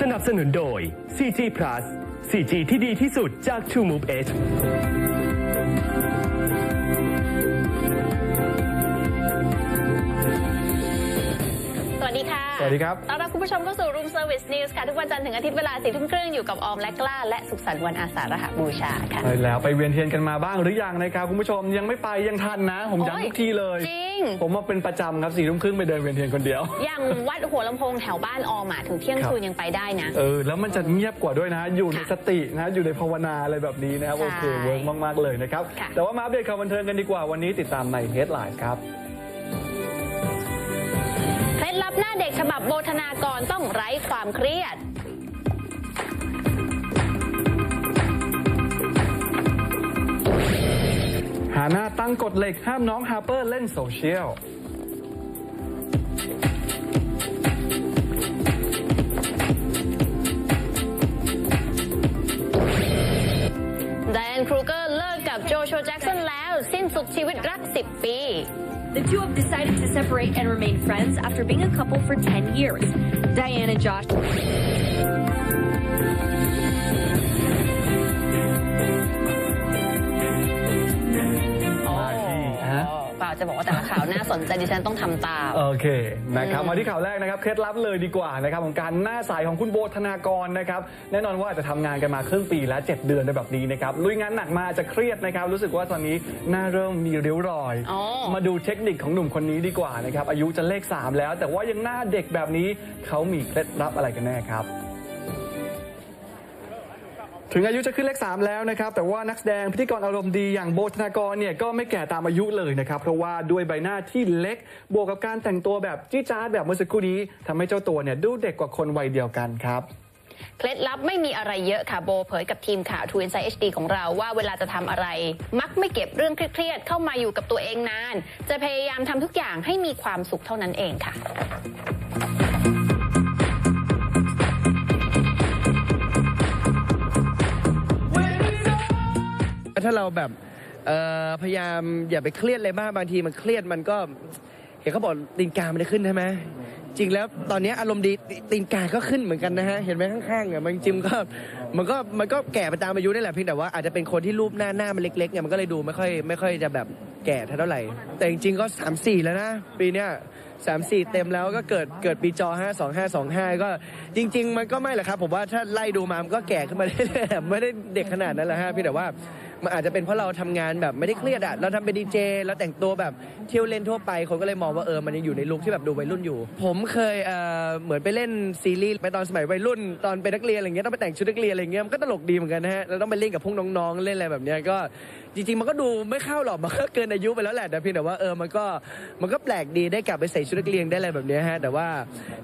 สนับสนุนโดย 4G Plus 4G ที่ดีที่สุดจาก True Move Edge สดีค่ะสวัสดีครับต้อนรับคุณผู้ชมเข้าสู่ Room Service News ค่ะ ทุกวันจันทร์ถึงอาทิตย์เวลาสี่ทุ่มครึ่งอยู่กับออมและกล้า และสุขสันต์วันอาสาฬหบูชาค่ะใช่แล้วไปเวียนเทียนกันมาบ้างหรือยังนะครับคุณผู้ชมยังไม่ไปยังทันนะ ผมโอ้ยย้ำทุกทีเลย จริง ผมมาเป็นประจำครับสี่ทุ่มครึ่งไปเดินเวียนเทียนคนเดียว อย่างวัดหัวลำโพงแถวบ้านออมอะถึงเที่ยงครับคืนยังไปได้นะ เออแล้วมันจะเงียบกว่าด้วยนะ อยู่ในค่ะสตินะอยู่ในภาวนาอะไรแบบนี้นะครับใช่โอเคเวิร์กมากๆเลยนะครับค่ะแต่ว่ามาอัปเดตข่าวบันเทิงกันดีกว่าวันนี้ติดตามในเฮดไลน์ครับ เด็กฉบับโบธนากรต้องไร้ความเครียดหาหน้าตั้งกฎเหล็กห้ามน้องฮาร์เปอร์เล่นโซเชียลไดแอนครูเกอร์เลิกกับโจชัวแจ็กสันแล้ว สิ้นสุดชีวิตรัก10ปี The two have decided to separate and remain friends after being a couple for 10 years. Diane and Josh ะเปล่าจะบอกว่าแต่ละข่าวน่าสนใจดิฉันต้องทำตามโอเคนะครับมาที่ข่าวแรกนะครับเคล็ดลับเลยดีกว่านะครับของการหน้าใสของคุณโบธนากรนะครับแน่นอนว่าอาจจะทำงานกันมาครึ่งปีและ 7 เดือนในแบบนี้นะครับลุยงานหนักมาอาจจะเครียดนะครับ รู้สึกว่าตอนนี้หน้าเริ่มมีริ้วรอยอ๋อมาดูเทคนิคของหนุ่มคนนี้ดีกว่านะครับอายุจะเลข 3 แล้ว แต่ว่ายังหน้าเด็กแบบนี้เขามีเคล็ดลับอะไรกันแน่ครับ ถึงอายุจะขึ้นเลข3แล้วนะครับ แต่ว่านักแสดงพิธีกรอารมณ์ดีอย่างโบธนากรเนี่ยก็ไม่แก่ตามอายุเลยนะครับ เพราะว่าด้วยใบหน้าที่เล็ก บวกกับการแต่งตัวแบบจี้จ้าดแบบเมื่อสักครู่นี้ทำให้เจ้าตัวเนี่ยดูเด็กกว่าคนวัยเดียวกันครับ เคล็ดลับไม่มีอะไรเยอะค่ะโบเผยกับทีมข่าว True Insight HD ของเราว่าเวลาจะทำอะไร มักไม่เก็บเรื่องเครียดๆเข้ามาอยู่กับตัวเองนาน จะพยายามทำทุกอย่างให้มีความสุขเท่านั้นเองค่ะ ถ้าเราแบบพยายามอย่าไปเครียดเลยมากบางทีมันเครียดมันก็ เห็นเขาบอกตีนกามันได้ขึ้นใช่ไหมจริงแล้วตอนนี้อารมณ์ดีตีนกาก็ขึ้นเหมือนกันนะฮะเห็นไหมข้างๆอะมันจริงก็มันก็มันก็แก่ไปตามอายุนี่แหละเพียงแต่ว่าอาจจะเป็นคนที่รูปหน้าหน้ามันเล็กๆเนี่ยมันก็เลยดูไม่ค่อยไม่ค่อยจะแบบแก่เท่าไหร่ แต่จริงๆก็3ามสี่แล้วนะ ปีเนี้ย สามสี่เต็มแล้วก็เกิดเกิดปีจอห้าสองห้าสองห้าก็จริง ๆ มันก็ไม่แหละครับ ผมว่าถ้าไล่ดูมามันก็แก่ขึ้นมาเรื่อยๆไม่ได้เด็กขนาดนั้นแหละฮะพี่แต่ว่ามันอาจจะเป็นเพราะเราทำงานแบบไม่ได้เครียดอะเราทำเป็นดีเจเราแต่งตัวแบบเที่ยวเล่นทั่วไป คนก็เลยมองว่าเออมันยังอยู่ในลุคที่แบบดูวัยรุ่นอยู่ ผมเคยเอ่อเหมือนไปเล่นซีรีส์ไปตอนสมัยวัยรุ่น ตอนเป็นนักเรียนอะไรเงี้ยต้องไปแต่งชุดนักเรียนอะไรเงี้ยมันก็ตลกดีเหมือนกันนะฮะเราต้องไปเล่นกับพวกน้องๆเล่นอะไรแบบเนี้ยก็จริงๆ มันก็ดูไม่เข้าหรอกมันก็เกินอายุไปแล้วแหละแต่เพียงแต่ว่าเออมันก็มันก็แปลกดีได้กลับไปใส่ชุดนักเรียนได้อะไรแบบเนี้ยฮะแต่ว่า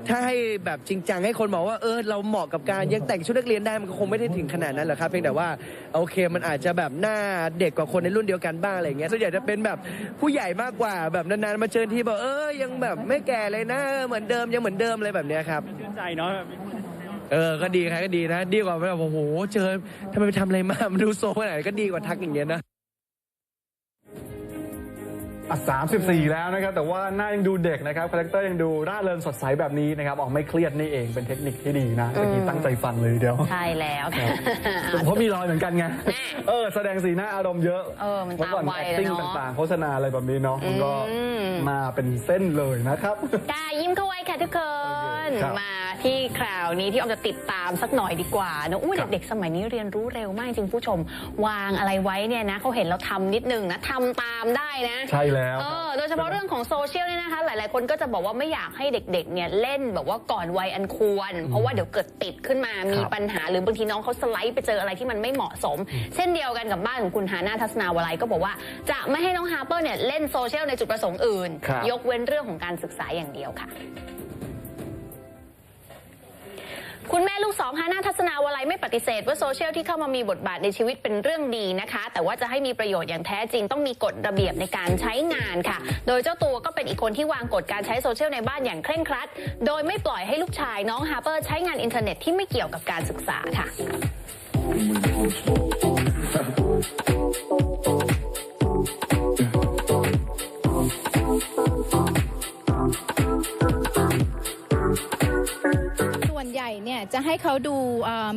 ถ้าให้แบบจริงจังให้คนบอกว่าเออเราเหมาะกับการยังแต่งชุดนักเรียนได้มันก็คงไม่ได้ถึงขนาดนั้นหรอกครับเพียงแต่ว่าโอเคมันอาจจะแบบหน้าเด็กกว่าคนในรุ่นเดียวกันบ้างอะไรอย่างเงี้ยส่วนใหญ่จะเป็นแบบผู้ใหญ่มากกว่าแบบนานๆมาเจอทีบอกเออยังแบบไม่แก่เลยนะเหมือนเดิมยังเหมือนเดิมอะไรแบบเนี้ยครับใจเนาะเออ ก็ดีครับก็ดีนะ ดีกว่าแบบโอ้โห เจอทำไมไปทำอะไรมามันดูโซ่ขนาดไหนก็ดีกว่าทักอย่างเงี้ยนะอะ 34 แล้วนะครับ แต่ว่าหน้ายังดูเด็กนะครับคาแรคเตอร์ยังดูร่าเริงสดใสแบบนี้นะครับออกไม่เครียดนี่เองเป็นเทคนิคที่ดีนะเมื่อกี้ตั้งใจฟังเลยทีเดียว ใช่แล้วค่ะเพราะมีรอยเหมือนกันไงเออแสดงสีหน้าอารมณ์เยอะเออมันเมื่อก่อนตามวัย acting เลยเนอะต่างๆ โฆษณาอะไรแบบนี้เนาะมันก็อืมมาเป็นเส้นเลยนะครับกายิ้มเข้าไว้ค่ะทุกคนครับมา ที่ข่าวนี้ที่ออมจะติดตามสักหน่อยดีกว่าเนอะอุ้ยครับเด็กๆสมัยนี้เรียนรู้เร็วมากจริงผู้ชม วางอะไรไว้เนี่ยนะเขาเห็นเราทำนิดนึงนะทำตามได้นะ ใช่แล้วเออโดยเฉพาะเรื่องของโซเชียลเนี่ยนะคะ หลายๆคนก็จะบอกว่าไม่อยากให้เด็กๆเนี่ยเล่นแบบว่าก่อนวัยอันควร เพราะว่าเดี๋ยวเกิดติดขึ้นมามีปัญหาหรือบางทีน้องเขาสไลด์ไปเจออะไรที่มันไม่เหมาะสม เช่นเดียวกันกับบ้านของคุณฮาน่าทัศนาวลัยก็บอกว่าจะไม่ให้น้องฮาร์เปอร์เนี่ยเล่นโซเชียลในจุดประสงค์อื่นครับยกเว้นเรื่องของการศึกษาอย่างเดียวค่ะ คุณแม่ลูกสองฮาน่าทัศนาวลัยไม่ปฏิเสธว่าโซเชียลที่เข้ามามีบทบาทในชีวิตเป็นเรื่องดีนะคะ แต่ว่าจะให้มีประโยชน์อย่างแท้จริงต้องมีกฎระเบียบในการใช้งานค่ะ โดยเจ้าตัวก็เป็นอีกคนที่วางกฎการใช้โซเชียลในบ้านอย่างเคร่งครัด โดยไม่ปล่อยให้ลูกชายน้องฮาร์เปอร์ใช้งานอินเทอร์เน็ตที่ไม่เกี่ยวกับการศึกษาค่ะ จะให้เขาดู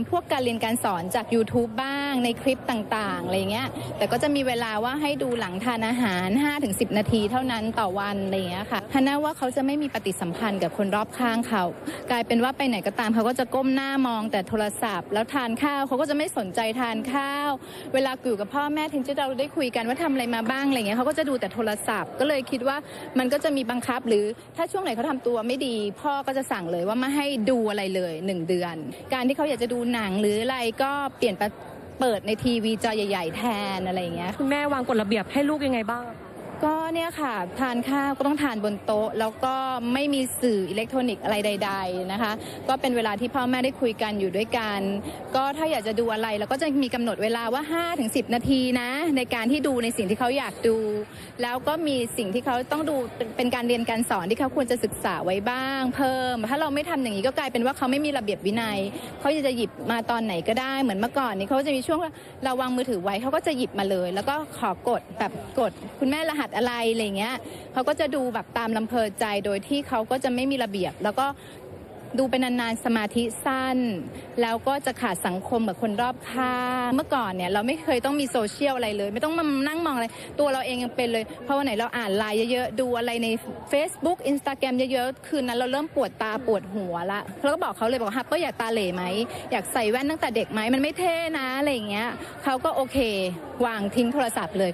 พวกการเรียนการสอนจาก YouTube บ้างในคลิปต่างๆอะไรเงี้ยแต่ก็จะมีเวลาว่าให้ดูหลังทานอาหาร 5-10 นาทีเท่านั้นต่อวันอะไรเงี้ยค่ะฮาน่าว่าเขาจะไม่มีปฏิสัมพันธ์กับคนรอบข้างเขา กลายเป็นว่าไปไหนก็ตามเขาก็จะก้มหน้ามองแต่โทรศัพท์ แล้วทานข้าวเขาก็จะไม่สนใจทานข้าว เวลาอยู่กับพ่อแม่ถึงจะเราได้คุยกันว่าทำอะไรมาบ้างอะไรเงี้ยเขาก็จะดูแต่โทรศัพท์ ก็เลยคิดว่ามันก็จะมีบังคับ หรือถ้าช่วงไหนเขาทำตัวไม่ดี พ่อก็จะสั่งเลยว่าไม่ให้ดูอะไรเลยหนึ่งเดือนการที่เขาอยากจะดูหนังหรืออะไรก็เปลี่ยนเปิดในทีวีจอใหญ่ ๆ แทนอะไรอย่างเงี้ยคุณแม่วางกฎระเบียบให้ลูกยังไงบ้าง ก็เนี่ยค่ะ ทานข้าวก็ต้องทานบนโต๊ะ แล้วก็ไม่มีสื่ออิเล็กทรอนิกส์อะไรใด ๆนะคะ ก็เป็นเวลาที่พ่อแม่ได้คุยกันอยู่ด้วยกัน ก็ถ้าอยากจะดูอะไรเราก็จะมีกำหนดเวลาว่า 5-10 นาทีนะ ในการที่ดูในสิ่งที่เขาอยากดู แล้วก็มีสิ่งที่เขาต้องดูเป็นการเรียนการสอนที่เขาควรจะศึกษาไว้บ้าง เพิ่ม ถ้าเราไม่ทำอย่างนี้ก็กลายเป็นว่าเขาไม่มีระเบียบวินัยเขาจะหยิบมาตอนไหนก็ได้เหมือนเมื่อก่อนนี้เขาจะมีช่วงเราวางมือถือไว้เขาก็จะหยิบมาเลย แล้วก็ขอกดแบบกดคุณแม่รหัสอะไรอะไรเงี้ยเขาก็จะดูแบบตามลำเพอใจโดยที่เขาก็จะไม่มีระเบียบ แล้วก็ดูเป็นนานๆสมาธิสั้น แล้วก็จะขาดสังคมกับคนรอบข้างเมื่อก่อนเนี่ยเราไม่เคยต้องมีโซเชียลอะไรเลย ไม่ต้องมานั่งมองอะไร ตัวเราเองยังเป็นเลย เพราะวันไหนเราอ่านไลน์เยอะๆ ดูอะไรใน Facebook Instagram เยอะๆ คืนนั้นเราเริ่มปวดตาปวดหัวละเราก็บอกเขาเลยบอกฮับก็อยากตาเหล่ไหม อยากใส่แว่นตั้งแต่เด็กไหมมันไม่เท่นะอะไรอย่างเงี้ยเขาก็โอเค วางทิ้งโทรศัพท์เลย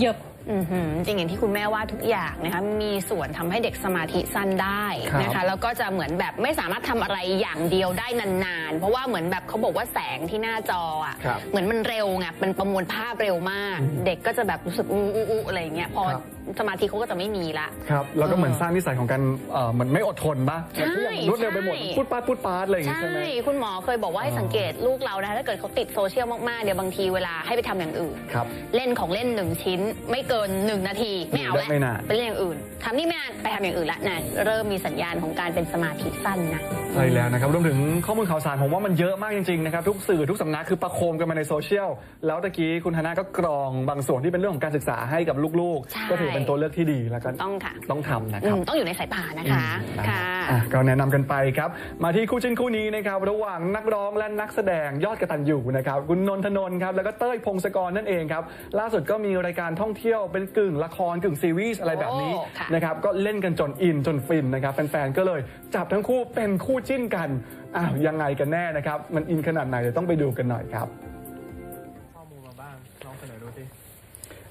เหยิบอือหือจริงอย่างที่คุณแม่ว่าทุกอย่างนะคะมีส่วนทำให้เด็กสมาธิสั้นได้นะครัคะบแล้วก็จะเหมือนแบบไม่สามารถทำอะไรอย่างเดียวได้นานๆ เพราะว่าเหมือนแบบเขาบอกว่าแสงที่หน้าจออะครับเหมือนมันเร็วไงมันประมวลภาพเร็วมาก เด็กก็จะแบบรู้สึกอู้อู้อู้อะไรอย่างเงี้ยพอครับสมาธิเขาก็จะไม่มีละ ครับ แล้วก็เหมือนสร้างนิสัยของการเอ่อเหมือนไม่อดทนป่ะใช่ทุกอย่างรวดเร็วไปหมดใช่ พูดปาดพูดปาดอะไรอย่างงี้ใช่ใช่ไหม คุณหมอเคยบอกว่าให้อ๋อ สังเกตลูกเรานะคะถ้าเกิดเขาติดโซเชียลมากๆเดี๋ยวบางทีเวลาให้ไปทำอย่างอื่น ครับ เล่นของเล่นหนึ่งชิ้น ไม่เกินหนึ่งนาที ไม่เอาแล้วไม่นาน ไปเล่นอย่างอื่นทำนี่ไม่นานไปทำอย่างอื่นละนะเริ่มมีสัญญาณของการเป็นสมาธิสั้นนะ ใช่แล้วนะครับรวมถึงข้อมูลข่าวสารผมว่ามันเยอะมากจริงๆนะครับทุกสื่อทุกสำนักคือประโคมกันมาในโซเชียลแล้วตะกี้คุณธนาก็กรองบางส่วนที่เป็นเรื่องของการศึกษาให้กับลูกใช่ ๆ ก็ถือเป็นตัวเลือกที่ดีแล้วก็ต้องค่ะต้องทำนะอืครับมต้องอยู่ในสายตานะคะอืมค่ะอะก็แนะนำกันไปครับ มาที่คู่จิ้นคู่นี้นะครับระหว่างนักร้องและนักแสดงยอดกระตันอยู่นะครับคุณนนทนนท์ครับแล้วก็เต้ยพงศกรนั่นเองครับล่าสุดก็มีรายการท่องเที่ยวเป็นกึ่งละครกึ่งซีรีส์อะไรแบบนี้โอ้ค่ะนะครับก็เล่นกันจนอินจนฟินนะครับแฟนๆก็เลยจับทั้งคู่เป็นคู่จิ้นกันอ้าวยังไงกันแน่นะครับมันอินขนาดไหนเดี๋ยวต้องไปดูกันหน่อยครับ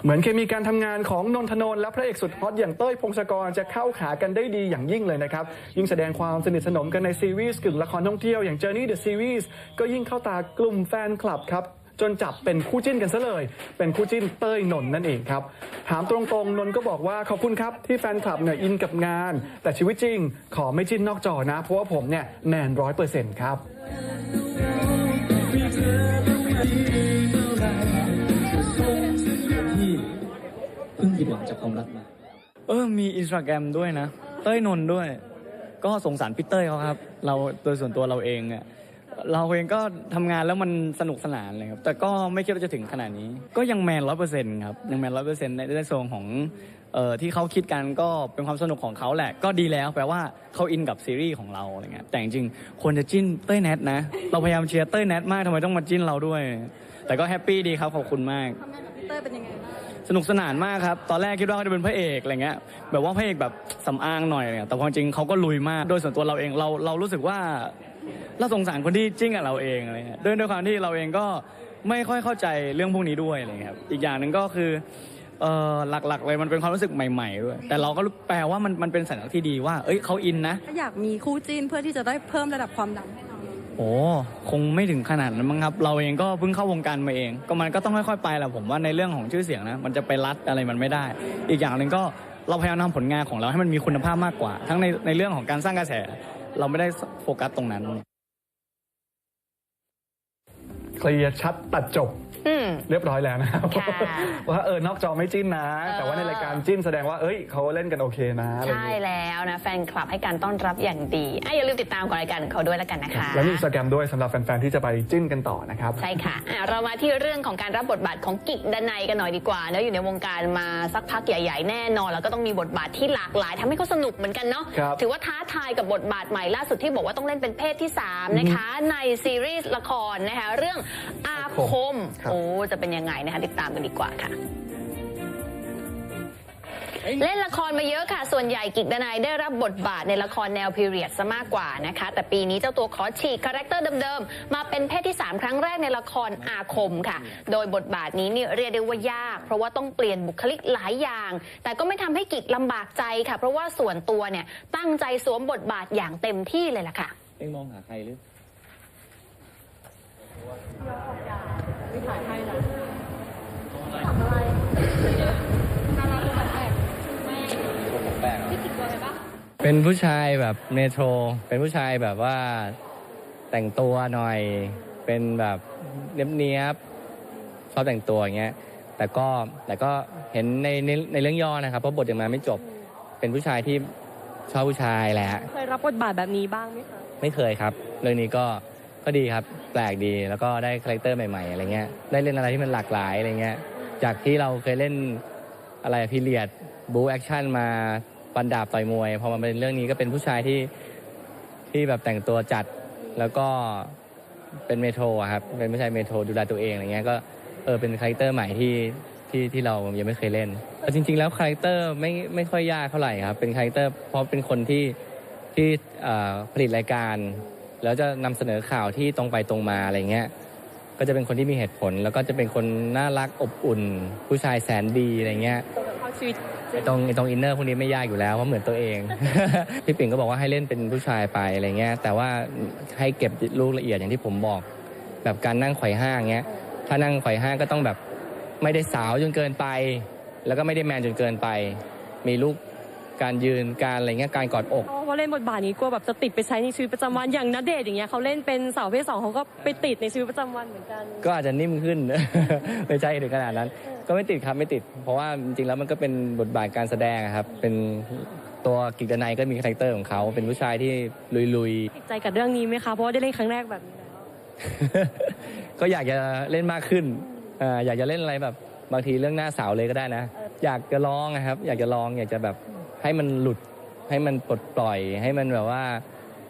เหมือนเคมีการทำงานของนนทนนท์และพระเอกสุดฮอตอย่างเต้ยพงศกรจะเข้าขากันได้ดีอย่างยิ่งเลยนะครับ ยิ่งแสดงความสนิทสนมกันในซีรีส์กึ่งละครท่องเที่ยวอย่าง Journey the Series ก็ยิ่งเข้าตากลุ่มแฟนคลับครับจนจับเป็นคู่จิ้นกันซะเลย เป็นคู่จิ้นเต้ยนนท์นั่นเองครับ ถามตรงๆ นนท์ก็บอกว่าขอบคุณครับที่แฟนคลับเนี่ยอินกับงาน แต่ชีวิตจริง ขอไม่จิ้นนอกจอนะ เพราะว่าผมเนี่ยแมนร้อยเปอร์เซ็นต์ครับ เพิ่งผิดหวังจากความรักมา เออ มีอินสตาแกรมด้วยนะ เต้ยนนท์ด้วย ก็สงสารพี่เต้ยเขาครับ เราโดยส่วนตัวเราเองเนี่ยเราเองก็ทำงานแล้วมันสนุกสนานเลยครับ แต่ก็ไม่คิดว่าจะถึงขนาดนี้ ก็ยังแมนร้อยเปอร์เซ็นต์ครับ ยังแมนร้อยเปอร์เซ็นต์ในในส่วนของเอ่อที่เขาคิดกันก็เป็นความสนุกของเขาแหละ ก็ดีแล้วแปลว่าเขาอินกับซีรีส์ของเราอะไรเงี้ย แต่จริงๆควรจะจิ้นเต้ยแนทนะ เราพยายามเชียร์เต้ยแนทมากทำไมต้องมาจิ้นเราด้วย แต่ก็แฮปปี้ดีครับขอบคุณมาก สนุกสนานมากครับ ตอนแรกคิดว่าเขาจะเป็นพระเอกอะไรเงี้ย แบบว่าพระเอกแบบสำอางหน่อยเนี่ย แต่ความจริงเขาก็ลุยมาก โดยส่วนตัวเราเองเราเรารู้สึกว่าเราสงสารคนที่จิ้งกับเราเองอะไรเงี้ยด้วยด้วยความที่เราเองก็ไม่ค่อยเข้าใจเรื่องพวกนี้ด้วยอะไรเงี้ยครับ อีกอย่างหนึ่งก็คือเออหลักๆเลยมันเป็นความรู้สึกใหม่ ๆ ด้วย แต่เราก็แปลว่ามันมันเป็นสัญลักษณ์ที่ดีว่า เอ้ยเขาอินนะ อยากมีคู่จิ้นเพื่อที่จะได้เพิ่มระดับความดัง โอ้คงไม่ถึงขนาดนั้นมั้งครับ เราเองก็เพิ่งเข้าวงการมาเอง ก็มันก็ต้องค่อยๆไปแหละผมว่าในเรื่องของชื่อเสียงนะมันจะไปรัดอะไรมันไม่ได้ อีกอย่างหนึ่งก็เราพยายามทำผลงานของเราให้มันมีคุณภาพมากกว่า ทั้งในในเรื่องของการสร้างกระแส เราไม่ได้โฟกัสตรงนั้นเคลียร์ชัดตัดจบ เรียบร้อยแล้วนะครับค่ะว่าเออนอกจอไม่จิ้นนะ แต่ว่าในรายการจิ้นแสดงว่าเอ้ยเขาเล่นกันโอเคนะอะไรอย่างใช่เงี้ยแล้วนะแฟนคลับให้การต้อนรับอย่างดีอะอย่าลืมติดตามของรายการของเขาด้วยแล้วกันนะคะ แล้วมีอินสตาแกรมด้วยสำหรับแฟนๆที่จะไปจิ้นกันต่อนะครับใช่ค่ะอะเรามาที่เรื่องของการรับบทบาทของกิกดนัยกันหน่อยดีกว่าเนอะอยู่ในวงการมาสักพักใหญ่ ๆ แน่นอน แล้วก็ต้องมีบทบาทที่หลากหลายทำให้เขาสนุกเหมือนกันเนาะครับถือว่าท้าทายกับบทบาทใหม่ล่าสุดที่บอกว่าต้องเล่นเป็นเพศที่3นะคะในซีรีส์ละครนะคะเรื่องอา คมครับ โอ้จะเป็นยังไงนะคะติดตามกันดีกว่าค่ะ เล่นละครมาเยอะค่ะ ส่วนใหญ่กิกดนายได้รับบทบาทในละครแนวพีเรียดซะมากกว่านะคะ แต่ปีนี้เจ้าตัวขอฉีกคาแรคเตอร์เดิมๆ มาเป็นเพศที่ 3 ครั้งแรกในละครอาคมค่ะ โดยบทบาทนี้เนี่ยเรียกได้ว่ายาก เพราะว่าต้องเปลี่ยนบุคลิกหลายอย่าง แต่ก็ไม่ทำให้กิกลำบากใจค่ะ เพราะว่าส่วนตัวเนี่ยตั้งใจสวมบทบาทอย่างเต็มที่เลยล่ะค่ะ เอ็งมองหาใครหรือ เป็นผู้ชายแบบเมโทร เป็นผู้ชายแบบว่าแต่งตัวหน่อย เป็นแบบเนียบๆชอบแต่งตัวอย่างเงี้ย แต่ก็แต่ก็เห็นในในในเรื่องย่อนะครับเพราะบทยังมาไม่จบ เป็นผู้ชายที่ชอบผู้ชายแหละ เคยรับบทบาทแบบนี้บ้างไหมคะไม่เคยครับ เรื่องนี้ก็ก็ดีครับ แปลกดีแล้วก็ได้คาแรคเตอร์ใหม่ๆอะไรเงี้ย ได้เล่นอะไรที่มันหลากหลายอะไรเงี้ย จากที่เราเคยเล่นอะไรพีเรียดบูแอคชั่นมา ปันดาบต่อยมวยพอมาเป็นเรื่องนี้ก็เป็นผู้ชายที่ที่แบบแต่งตัวจัดแล้วก็เป็นเมโทรครับเป็นผู้ชายเมโทรดูแลตัวเองอะไรเงี้ยก็เออเป็นคาแรคเตอร์ใหม่ที่ที่ที่เรายังไม่เคยเล่นแต่จริง ๆ แล้วคาแรคเตอร์ไม่ไม่ค่อยยากเท่าไหร่ครับเป็นคาแรคเตอร์เพราะเป็นคนที่ที่เอ่อผลิตรายการ แล้วจะนำเสนอข่าวที่ตรงไปตรงมาอะไรเงี้ยก็จะเป็นคนที่มีเหตุผล แล้วก็จะเป็นคนน่ารักอบอุ่น ผู้ชายแสนดีอะไรเงี้ยเข้าชีวิต ไอ้ตรงไอ้ตรงอินเนอร์พวกนี้ไม่ยากอยู่แล้วเพราะเหมือนตัวเอง พี่ปิ่นก็บอกว่าให้เล่นเป็นผู้ชายไปอะไรเงี้ยแต่ว่าให้เก็บลูกละเอียดอย่างที่ผมบอก แบบการนั่งไขว่ห้างเงี้ยถ้านั่งไขว่ห้างก็ต้องแบบไม่ได้สาวจนเกินไป แล้วก็ไม่ได้แมนจนเกินไป มีลูก การยืนการอะไรเงี้ยการกอดอกเพราะว่าเล่นบทบาทนี้กลัวแบบจะติดไปใช้ในชีวิตประจำวันอย่างนัเดชน์อย่างเงี้ยเขาเล่นเป็นสาวประเพศสองเขาก็ไปติดในชีวิตประจำวันเหมือนกัน ก็อาจจะนิ่มขึ้น ไม่ใช่ถึงขนาดนั้น ก็ไม่ติดครับไม่ติด เพราะว่าจริงๆแล้วมันก็เป็นบทบาทการแสดงอะครับเป็นตัวกิกดนายก็มีคาแรคเตอร์ของเขาเป็นผู้ชายที่ลุยติดใจกับเรื่องนี้ไหมคะเพราะว่าได้เล่นครั้งแรกแบบนี้แล้วๆ ก็อยากจะเล่นมากขึ้นอ่าอยากจะเล่นอะไรแบบบางทีเรื่องหน้าสาวเลยก็ได้นะ อยากจะลองนะครับ อยากจะลองอยากจะแบบ ให้มันหลุดให้มันปลดปล่อย ให้มันแบบว่า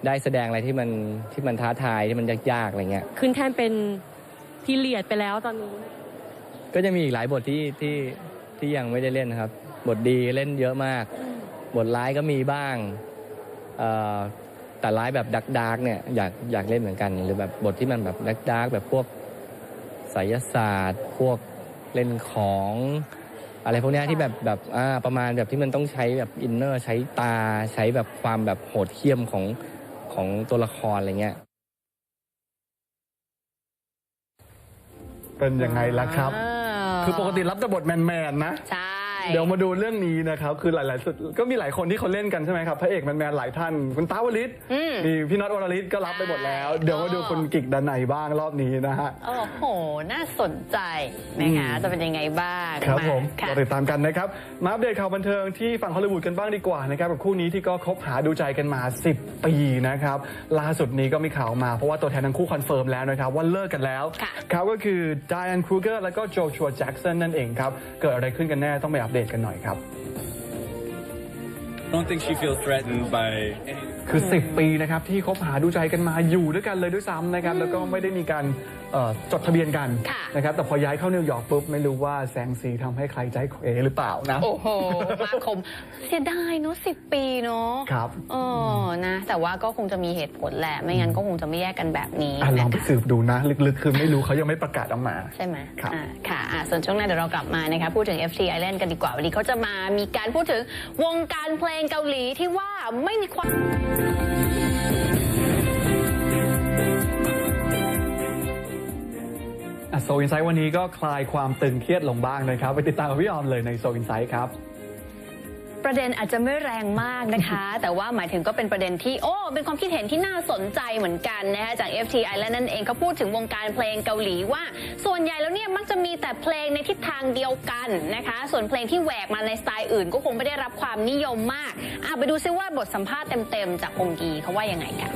ได้แสดงอะไรที่มันที่มันท้าทายที่มันยากๆอะไรเงี้ยขึ้นแท่นเป็นพีเรียดไปแล้วตอนนี้ ก็จะมีอีกหลายบทที่ที่ที่ยังไม่ได้เล่นนะครับ บทดีเล่นเยอะมาก บทร้ายก็มีบ้างเอ่อแต่ร้ายแบบดักดาร์กเนี่ยอยากอยากเล่นเหมือนกัน หรือแบบบทที่มันแบบดักดาร์กแบบพวกไสยศาสตร์ พวกเล่นของ อะไรพวกเนี้ยที่แบบแบบอ่าประมาณแบบที่มันต้องใช้แบบอินเนอร์ใช้ตาใช้แบบความแบบโหดเหี้ยมของของตัวละครอะไรเงี้ย เป็นยังไงล่ะครับ อ่าคือปกติรับแต่บทแมนๆนะ ใช่ เดี๋ยวมาดูเรื่องนี้นะครับ คือหลาย ๆ สุดก็มีหลายคนที่เขาเล่นกันใช่ไหมครับ พระเอกแมนๆหลายท่าน คุณตาวลิศอืมมีพี่น็อตวรลิศก็รับไปหมดแล้วใช่เดี๋ยวมาดูอ๋อคุณกิกดันในบ้างรอบนี้นะฮะ โอ้โห น่าสนใจนะคะอืมจะเป็นยังไงบ้าง ครับผมค่ะเราติดตามกันนะครับ มาอัปเดตข่าวบันเทิงที่ฝั่งฮอลลีวูดกันบ้างดีกว่านะครับกับคู่นี้ที่ก็คบหาดูใจกันมา 10 ปีนะครับ ล่าสุดนี้ก็มีข่าวมาเพราะว่าตัวแทนทั้งคู่คอนเฟิร์มแล้วนะครับว่าเลิกกันแล้วค่ะเขาก็คือไดแอนครูเกอร์และก็โจชัวแจ็กสันนั่นเองครับ เกิดอะไรขึ้นกันแน่ต้องไปอัปเดตกันหน่อยครับ I don't think she feels threatened by คือ 10 ปีนะครับที่คบหาดูใจกันมาอยู่ด้วยกันเลยด้วยซ้ำนะครับแล้วก็ไม่ได้มีการเอ่อ จดทะเบียนกันค่ะนะครับแต่พอย้ายเข้านิวยอร์กปุ๊บไม่รู้ว่าแสงสีทำให้ใครใจเขวหรือเปล่านะ โอ้โหมาคมเสียดายเนาะสิปีเนาะครับเออนะแต่ว่าก็คงจะมีเหตุผลแหละ ไม่งั้นก็คงจะไม่แยกกันแบบนี้อะลองไปนะคะสืบดูนะ ลึกๆ คือไม่รู้เขายังไม่ประกาศออกมา ใช่ไหมครับอ่าค่ะอะส่วนช่วงหน้าเดี๋ยวเรากลับมานะคะพูดถึง FT Island กันดีกว่าวันนี้เขาจะมามีการพูดถึงวงการเพลงเกาหลีที่ว่าไม่มีความ ซอินไซต์วันนี้ก็คลายความตึงเครียดลงบ้างนะครับ ไปติดตามกับพี่ออมเลยในโซอินไซต์ครับประเด็นอาจจะไม่แรงมากนะคะ แต่ว่าหมายถึงก็เป็นประเด็นที่โอ้เป็นความคิดเห็นที่น่าสนใจเหมือนกันนะคะจาก FT Island นั่นเองก็พูดถึงวงการเพลงเกาหลีว่า ส่วนใหญ่แล้วเนี่ยมักจะมีแต่เพลงในทิศทางเดียวกันนะคะ ส่วนเพลงที่แหวกมาในสไตล์อื่น ก็คงไม่ได้รับความนิยมมากอะไปดูซิว่าบทสัมภาษณ์เต็มๆจากองกีเขาว่ายังไงกัน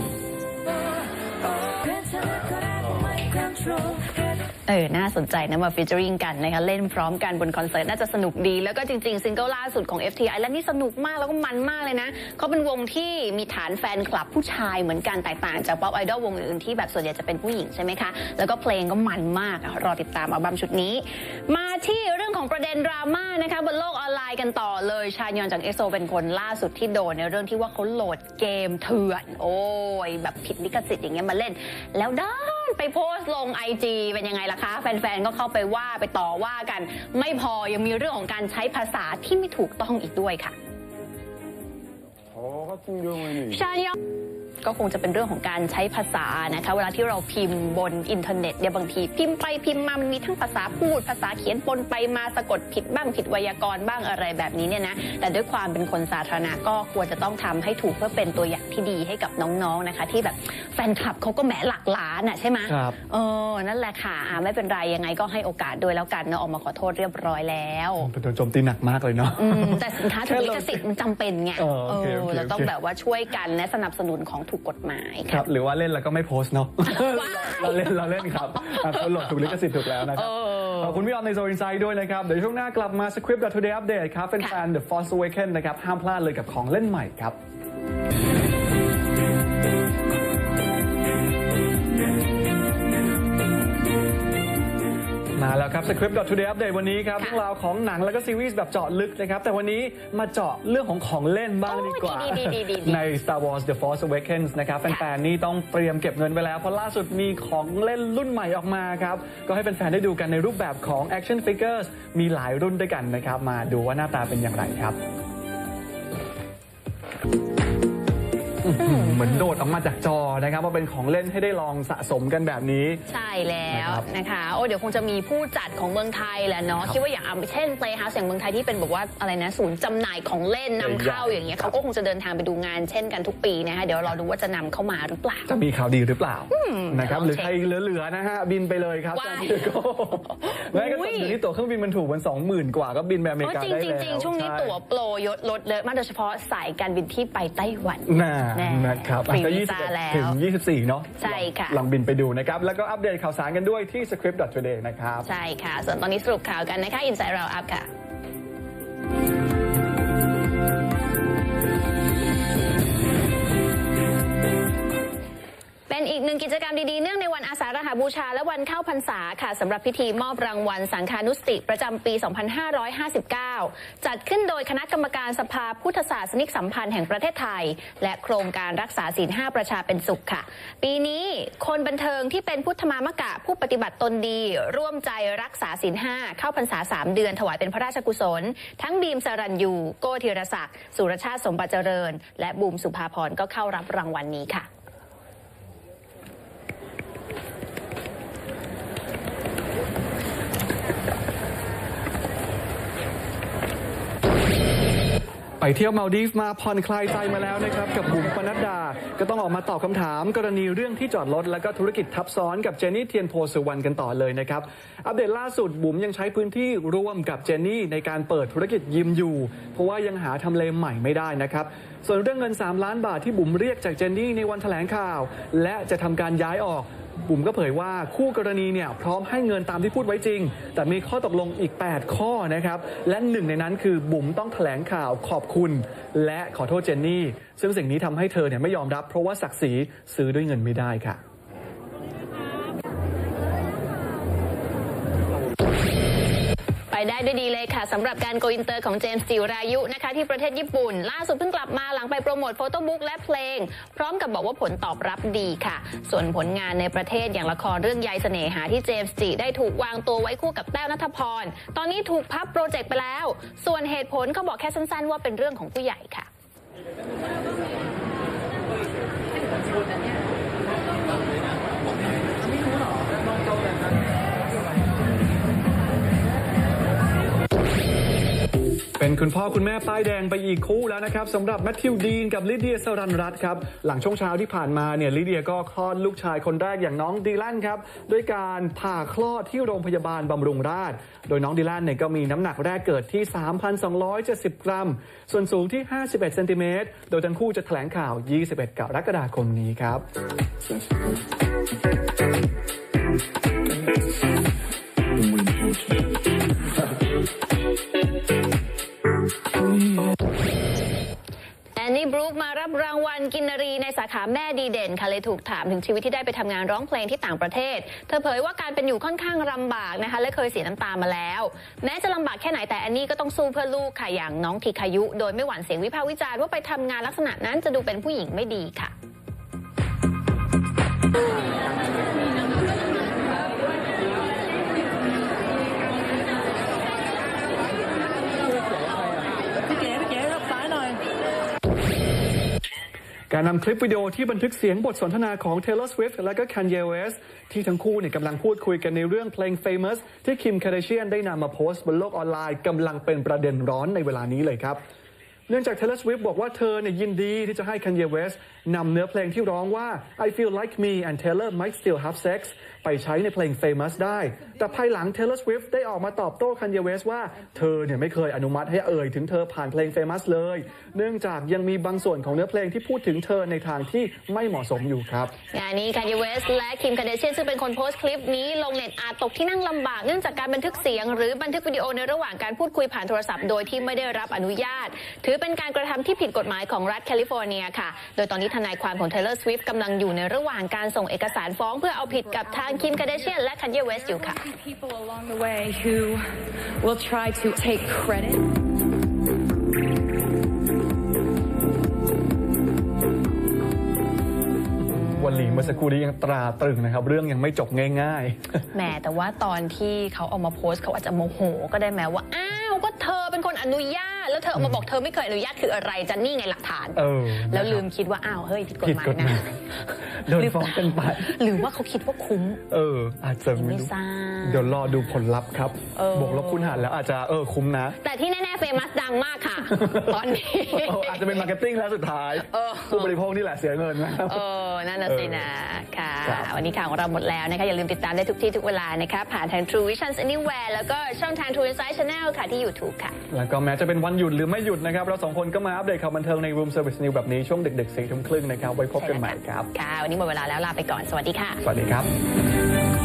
เออ น่าสนใจนะมาฟิชเจอริงกันนะคะ เล่นพร้อมกันบนคอนเสิร์ต น่าจะสนุกดี แล้วก็จริง ๆ ซิงเกิลล่าสุดของ FT Island นี่สนุกมากแล้วก็มันมากเลยนะ เขาเป็นวงที่มีฐานแฟนคลับผู้ชายเหมือนกันแตกต่างจากป๊อปไอดอลวงอื่นที่แบบส่วนใหญ่จะเป็นผู้หญิงใช่ไหมคะ แล้วก็เพลงก็มันมาก รอติดตามอัลบั้มชุดนี้ มาที่เรื่องของประเด็นดราม่านะคะบนโลกออนไลน์กันต่อเลยชายอนจากเอโซเป็นคนล่าสุดที่โดนในเรื่องที่ว่าเขาโหลดเกมเถื่อน โอ้ยแบบผิดลิขสิทธิ์อย่างเงี้ยมาเล่น แล้วด้านไปโพสต์ลงไอจีเป็นยังไงล่ะคะ แฟนๆ ก็เข้าไปว่าไปต่อว่ากัน ไม่พอยังมีเรื่องของการใช้ภาษาที่ไม่ถูกต้องอีกด้วยค่ะชายอน ก็คงจะเป็นเรื่องของการใช้ภาษานะคะ เวลาที่เราพิมพ์บนอินเทอร์เน็ตเนี่ยบางทีพิมพ์ไปพิมพ์มามันมีทั้งภาษาพูด ภาษาเขียนปนไปมาสะกดผิดบ้างผิดไวยากรณ์บ้างอะไรแบบนี้เนี่ยนะแต่ด้วยความเป็นคนสาธารณะก็ควรจะต้องทำให้ถูกเพื่อเป็นตัวอย่างที่ดีให้กับน้องๆนะคะ ที่แบบแฟนคลับเขาก็แหมหลักล้านอะใช่ไหมครับเออนั่นแหละค่ะอะไม่เป็นไรยังไงก็ให้โอกาสด้วยแล้วกันเนาะออกมาขอโทษเรียบร้อยแล้วเป็นโดนโจมตีหนักมากเลยเนาะอืมแต่สินค้าถูกลิขสิทธิ์มันจำเป็นไงเออโอเคโอเคเราต้องแบบว่าช่วยกันและสนับสนุนของถูกกฎหมายครับหรือว่าเล่นแล้วก็ไม่โพสต์เนาะ เราเล่นเราเล่นครับอะคนโหลดถูกลิขสิทธิ์ถูกแล้วนะครับ ขอบคุณพี่ออมในโซนไซด์ด้วยนะครับ เดี๋ยวช่วงหน้ากลับมาสคริปต์ Today Update ครับแฟนๆ The Force Awakens นะครับ ห้ามพลาดเลยกับของเล่นใหม่ครับ มาแล้วครับสคริปต์ Today Update วันนี้ครับค่ะเรื่องราวของหนังแล้วก็ซีรีส์แบบเจาะลึกนะครับ แต่วันนี้มาเจาะเรื่องของของเล่นบ้างดีกว่าโอ้ยดีๆดีๆดีๆใน Star Wars The Force Awakens นะครับแฟนๆนี่ต้องเตรียมเก็บเงินไว้แล้ว เพราะล่าสุดมีของเล่นรุ่นใหม่ออกมาครับ ก็ให้แฟนๆได้ดูกันในรูปแบบของ Action Figures มีหลายรุ่นด้วยกันนะครับ มาดูว่าหน้าตาเป็นอย่างไรครับ เหมือนโดดออกมาจากจอนะครับว่าเป็นของเล่นให้ได้ลองสะสมกันแบบนี้ ใช่แล้วนะครับนะคะโอ้เดี๋ยวคงจะมีผู้จัดของเมืองไทยแหละเนาะคิดว่าอย่างอะเช่น Playhouse อย่างเมืองไทยที่เป็นแบบว่าอะไรนะศูนย์จำหน่ายของเล่นนำเข้าอย่างเงี้ยเขาก็คงจะเดินทางไปดูงานเช่นกันทุกปีนะคะเดี๋ยวรอดูว่าจะนำเข้ามาหรือเปล่า จะมีข่าวดีหรือเปล่านะครับเดี๋ยวลองหรือใครเหลือๆนะฮะบินไปเลยครับว้ายซนดิเอโกแม้กระอุ้ทั่งยเดี๋ยวนี้ตั๋วเครื่องบินมันถูกมันสองหมื่นกว่าก็บินไปอเมริโอ้กาจริงได้จริงแล้วจริงช่วงนี้ใช่ตั๋วโปรยดลดเลยมากโดยเฉพาะสายการบินที่ไปไต้หวันน่าแน่นะครับฟรีก็วีซ่าแล้ว21ถึง 24 เนาะใช่ค่ะ ลองบินไปดูนะครับ แล้วก็อัปเดตข่าวสารกันด้วยที่ script.today นะครับ ใช่ค่ะ ส่วนตอนนี้สรุปข่าวกันนะคะ Inside Round Up ค่ะ เป็นอีกหนึ่งกิจกรรมดีๆ เนื่องในวันอาสาฬหบูชาและวันเข้าพรรษาค่ะสำหรับพิธีมอบรางวัลสังฆานุสติประจำปี 2559 จัดขึ้นโดยคณะกรรมการสภาพุทธศาสนิกสัมพันธ์แห่งประเทศไทย และโครงการรักษาศีลห้าประชาเป็นสุขค่ะ ปีนี้คนบันเทิงที่เป็นพุทธมามกะผู้ปฏิบัติตนดี ร่วมใจรักษาศีลห้าเข้าพรรษา 3 เดือนถวายเป็นพระราชกุศล ทั้งบีมสรัญยูโกธีรศักดิ์สุรชาติสมบัติเจริญ และบูมสุภาพรก็เข้ารับรางวัลนี้ค่ะ ไปเที่ยวมาดีฟมาผ่อนคลายใจมาแล้วนะครับ กับบุ๋มปนัดดา ก็ต้องออกมาตอบคำถาม กรณีเรื่องที่จอดรถและก็ธุรกิจทับซ้อนกับเจนนี่เทียนโพสุวรรณกันต่อเลยนะครับ อัปเดตล่าสุดบุ๋มยังใช้พื้นที่ร่วมกับเจนนี่ในการเปิดธุรกิจยิมอยู่ เพราะว่ายังหาทำเลใหม่ไม่ได้นะครับส่วนเรื่องเงิน 3 ล้านบาทที่บุ๋มเรียกจากเจนนี่ในวันแถลงข่าว และจะทำการย้ายออก บุ๋มก็เผยว่าคู่กรณีเนี่ยพร้อมให้เงินตามที่พูดไว้จริง แต่มีข้อตกลงอีก 8 ข้อนะครับ และหนึ่งในนั้นคือบุ๋มต้องแถลงข่าวขอบคุณ และขอโทษเจนนี่ ซึ่งสิ่งนี้ทำให้เธอเนี่ยไม่ยอมรับ เพราะว่าศักดิ์ศรีซื้อด้วยเงินไม่ได้ค่ะ ไปได้ด้วยดีเลยค่ะสำหรับการโกอินเตอร์ของเจมส์จิรายุนะคะ ที่ประเทศญี่ปุ่น ล่าสุดเพิ่งกลับมาหลังไปโปรโมทโฟโต้บุ๊กและเพลง พร้อมกับบอกว่าผลตอบรับดีค่ะ ส่วนผลงานในประเทศอย่างละครเรื่องยายเสน่หาที่เจมส์จิได้ถูกวางตัวไว้คู่กับแต้วนัทพร ตอนนี้ถูกพับโปรเจกต์ไปแล้ว ส่วนเหตุผลเขาบอกแค่สั้นๆ ว่าเป็นเรื่องของผู้ใหญ่ค่ะ เป็นคุณพ่อคุณแม่ป้ายแดงไปอีกคู่แล้วนะครับสำหรับแมทธิวดีนกับลิเดียสรันรัตครับ หลังช่วงเช้าที่ผ่านมาเนี่ยลิเดียก็คลอดลูกชายคนแรกอย่างน้องดีแลนครับ ด้วยการผ่าคลอดที่โรงพยาบาลบำรุงราษฎร์โดยน้องดีแลนเนี่ยก็มีน้ำหนักแรกเกิดที่ 3,270 กรัม ส่วนสูงที่ 51เซนติเมตรโดยทั้งคู่จะแถลงข่าว 21กรกฎาคมนี้ครับ นสาขาแม่ดีเด่นค่ะเลยถูกถามถึงชีวิตที่ได้ไปทำงานร้องเพลงที่ต่างประเทศ เธอเผยว่าการเป็นอยู่ค่อนข้างลำบากนะคะ และเคยเสียน้ำตามาแล้ว แม้จะลำบากแค่ไหนแต่แอนนี่ก็ต้องสู้เพื่อลูกค่ะอย่างน้องทีคายุ โดยไม่หวั่นเสียงวิพากษ์วิจารณ์ว่าไปทำงานลักษณะนั้นจะดูเป็นผู้หญิงไม่ดีค่ะ การนำคลิปวิดีโอที่บันทึกเสียงบทสนทนาของ Taylor Swift และก็ Kanye West ที่ทั้งคู่เนี่ยกำลังพูดคุยกันในเรื่องเพลง Famous ที่คิมคา a ดเชียนได้นำมาโพสต์บนโลกออนไลน์กำลังเป็นประเด็นร้อนในเวลานี้เลยครับ นื่องจาก Taylor Swift บอกว่าเธอเนี่ยยินดีที่จะให้ Kanye West นำเนื้อเพลงที่ร้องว่า I feel like me and Taylor might still have sex ไปใช้ในเพลง Famous ได้ แต่ภายหลัง Taylor Swift ได้ออกมาตอบโต้ Kanye West ว่าเธอเนี่ยไม่เคยอนุมัติให้เอ่ยถึงเธอผ่านเพลง Famous เลย เนื่องจากยังมีบางส่วนของเนื้อเพลงที่พูดถึงเธอในทางที่ไม่เหมาะสมอยู่ครับงานนี้ Kanye West และคิมคา a ดเชียนซึ่งเป็นคนโพสต์คลิปนี้ลงเน็ตอาจตกที่นั่งลำบากเนื่องจากการบันทึกเสียง หรือบันทึกวิดีโอในระหว่างการพูดคุยผ่านโทรศัพท์โดยที่ไม่ได้รับอนุญาตถือเป็นการกระทำที่ผิดกฎหมายของรัฐแคลิฟอร์เนียค่ะ โดยตอนนี้ทนายความของ Taylor Swift กำลังอยู่ในระหว่างการส่งเอกสารฟ้องเพื่อเอาผิดกับทางคิมคา a ดเชียนและ Kanye West อยู่ค่ะ People along the way who will try to take credit. วันลีเมื่อสักครู่นี้ยังตราตรึงนะครับ เรื่องยังไม่จบง่ายแหมแต่ว่าตอนที่เขาเอามาโพสต์เขาอาจจะโมโห ก็ได้แม้ว่า อ้าว ก็เธอเป็นคนอนุญาต แล้วเธอเอามาบอกเธอไม่เคยอนุญาตคืออะไรจะนี่ไงหลักฐานเออแล้วลืมคิดว่าอ้าวเฮ้ยผิดกฎผิดหมายกฎหนะมายโดนฟ้องกันไปหรือว่าเขาคิดว่าคุ้ม เออ อาจจะยังไม่ไม่รู้ทราบเดี๋ยวรอดูผลลัพธ์ครับเออบวกลบคูณหารแล้วอาจจะเออคุ้มนะ แต่ที่แน่ๆเฟมัสดังมากค่ะ ตอนนี้เอออาจจะเป็นมาร์เก็ตติ้งแล้วสุดท้ายเออผู้บริโภคนี่แหละเสียเงินนะครับเออนั่นน่ะสินะค่ะครับวันนี้ข่าวของเราหมดแล้วนะคะอย่าลืมติดตามได้ทุกที่ทุกเวลานะคะผ่านทาง True Visions Anywhere แล้วก็ช่องทาง True Insight Channel ค่ะที่ YouTube ค่ะ แล้วก็แม้จะเป็นวันหยุดหรือไม่หยุดนะครับเราสองคนก็มาอัปเดตข่าวบันเทิงใน Room Service New แบบนี้ช่วงเด็กๆสี่ทุ่มครึ่งนะครับไว้พบกันใหม่ครับค่ะวันนี้หมดเวลาแล้วลาไปก่อนสวัสดีค่ะ สวัสดีครับ